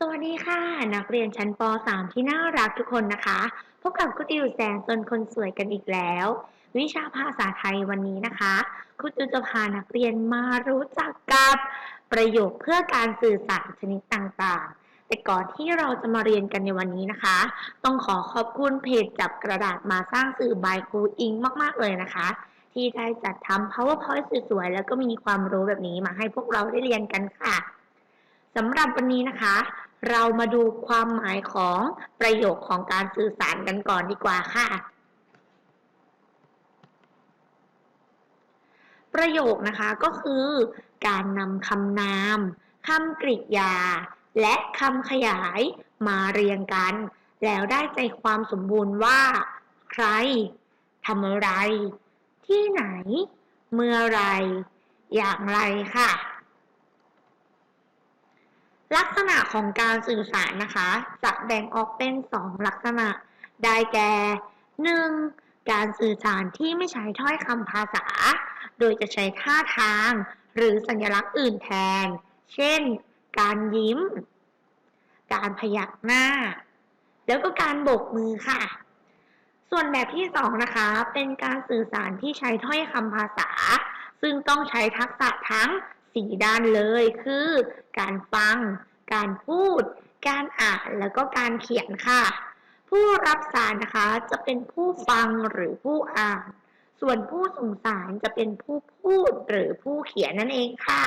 สวัสดีค่ะ นักเรียนชั้นป .3 ที่น่ารักทุกคนนะคะ พบกับครูติวแสนตนคนสวยกันอีกแล้ว วิชาภาษาไทยวันนี้นะคะครูติวจะพานักเรียนมารู้จักกับประโยคเพื่อการสื่อสารชนิดต่างๆ แต่ก่อนที่เราจะมาเรียนกันในวันนี้นะคะ ต้องขอขอบคุณเพจจับกระดาษมาสร้างสื่อบายครูอิงมากๆเลยนะคะ ที่ได้จัดทำ powerpoint สวยๆแล้วก็มีความรู้แบบนี้มาให้พวกเราได้เรียนกันค่ะ สำหรับวันนี้นะคะ เรามาดูความหมายของประโยคของการสื่อสารกันก่อนดีกว่าค่ะ ประโยคนะคะก็คือ การนำคำนามคำกริยา และคำขยายมาเรียงกัน แล้วได้ใจความสมบูรณ์ว่า ใครทำอะไร ที่ไหน เมื่อไร อย่างไรค่ะ ลักษณะของการสื่อสารนะคะ จะแบ่งออกเป็น 2 ลักษณะ ได้แก่ 1. การสื่อสารที่ไม่ใช้ถ้อยคำภาษา โดยจะใช้ท่าทาง หรือสัญลักษณ์อื่นแทน เช่น การยิ้ม การพยักหน้า แล้วก็การโบกมือค่ะ ส่วนแบบที่ 2 นะคะ เป็นการสื่อสารที่ใช้ถ้อยคำภาษา ซึ่งต้องใช้ทักษะทั้งสี่ด้านเลยคือการฟัง การพูด การอ่านแล้วก็การเขียนค่ะ ผู้รับสารนะคะจะเป็นผู้ฟังหรือผู้อ่าน ส่วนผู้ส่งสารจะเป็นผู้พูดหรือผู้เขียนนั่นเองค่ะ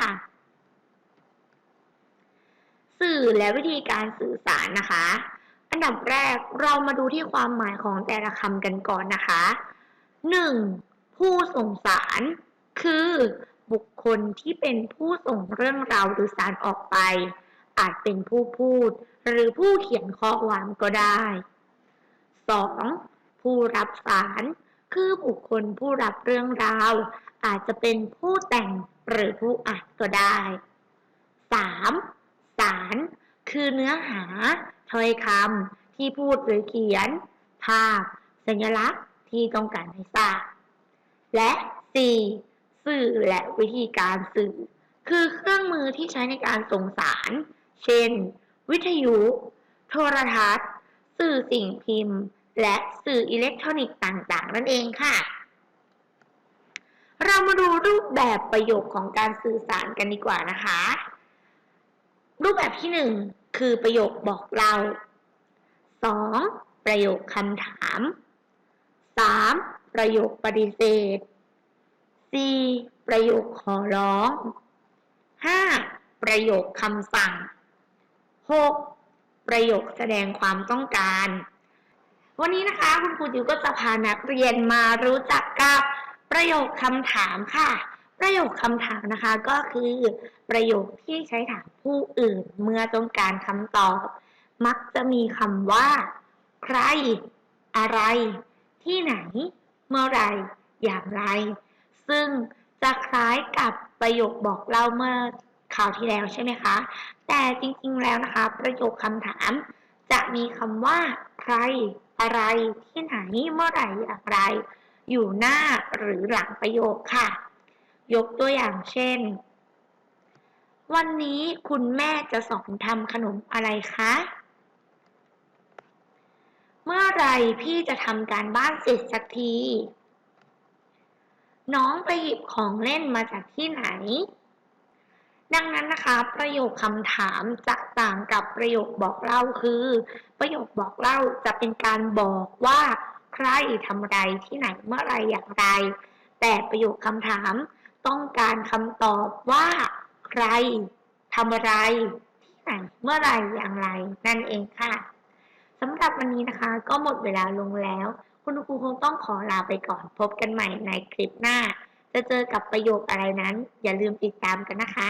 สื่อและวิธีการสื่อสารนะคะ อันดับแรกเรามาดูที่ความหมายของแต่ละคำกันก่อนนะคะ 1. ผู้ส่งสารคือบุคคลที่เป็นผู้ส่งเรื่องราวหรือสารออกไป อาจเป็นผู้พูด หรือผู้เขียนข้อความก็ได้ 2. ผู้รับสาร คือบุคคลผู้รับเรื่องราว อาจจะเป็นผู้แต่งหรือผู้อ่านก็ได้ 3. สาร คือเนื้อหาถ้อยคำที่พูดหรือเขียน ภาพ สัญลักษณ์ที่ต้องการให้ทราบ และ 4. สื่อและวิธีการสื่อ คือเครื่องมือที่ใช้ในการส่งสาร เช่น วิทยุ โทรทัศน์ สื่อสิ่งพิมพ์ และสื่ออิเล็กทรอนิกส์ต่าง ๆ นั่นเองค่ะ เรามาดูรูปแบบประโยคของการสื่อสารกันดีกว่านะคะ รูปแบบที่ 1 คือประโยคบอกเล่า 2. ประโยคคำถาม 3. ประโยคปฏิเสธ 4. ประโยคขอร้อง 5. ประโยคคำสั่ง 6. ประโยคแสดงความต้องการ วันนี้นะคะคุณครูจิวก็จะพานักเรียนมารู้จักกับประโยคคำถามค่ะ ประโยคคำถามนะคะก็คือ ประโยคที่ใช้ถามผู้อื่นเมื่อต้องการคำตอบ มักจะมีคำว่า ใคร อะไร ที่ไหน เมื่อไร อย่างไร ซึ่งจะคล้ายกับประโยคบอกเล่าเมื่อ ข่าวที่แล้วใช่ไหมคะ แต่จริงๆแล้วนะคะ ประโยคคำถาม จะมีคำว่า ใคร อะไร ที่ไหน เมื่อไหร่อย่างไร อยู่หน้าหรือหลังประโยคค่ะ ยกตัวอย่างเช่น วันนี้คุณแม่จะสอนทำขนมอะไรคะ เมื่อไรพี่จะทำการบ้านเสร็จสักที น้องไปหยิบของเล่นมาจากที่ไหน ดังนั้นนะคะ ประโยคคำถามจะต่างกับประโยคบอกเล่าคือ ประโยคบอกเล่าจะเป็นการบอกว่าใครทำอะไรที่ไหนเมื่อไรอย่างไร แต่ประโยคคำถามต้องการคำตอบว่า ใครทำอะไรที่ไหนเมื่อไรอย่างไร นั่นเองค่ะสำหรับวันนี้นะคะ ก็หมดเวลาลงแล้ว คุณครูคงต้องขอลาไปก่อนพบกันใหม่ในคลิปหน้า จะเจอกับประโยคอะไรนั้น อย่าลืมติดตามกันนะคะ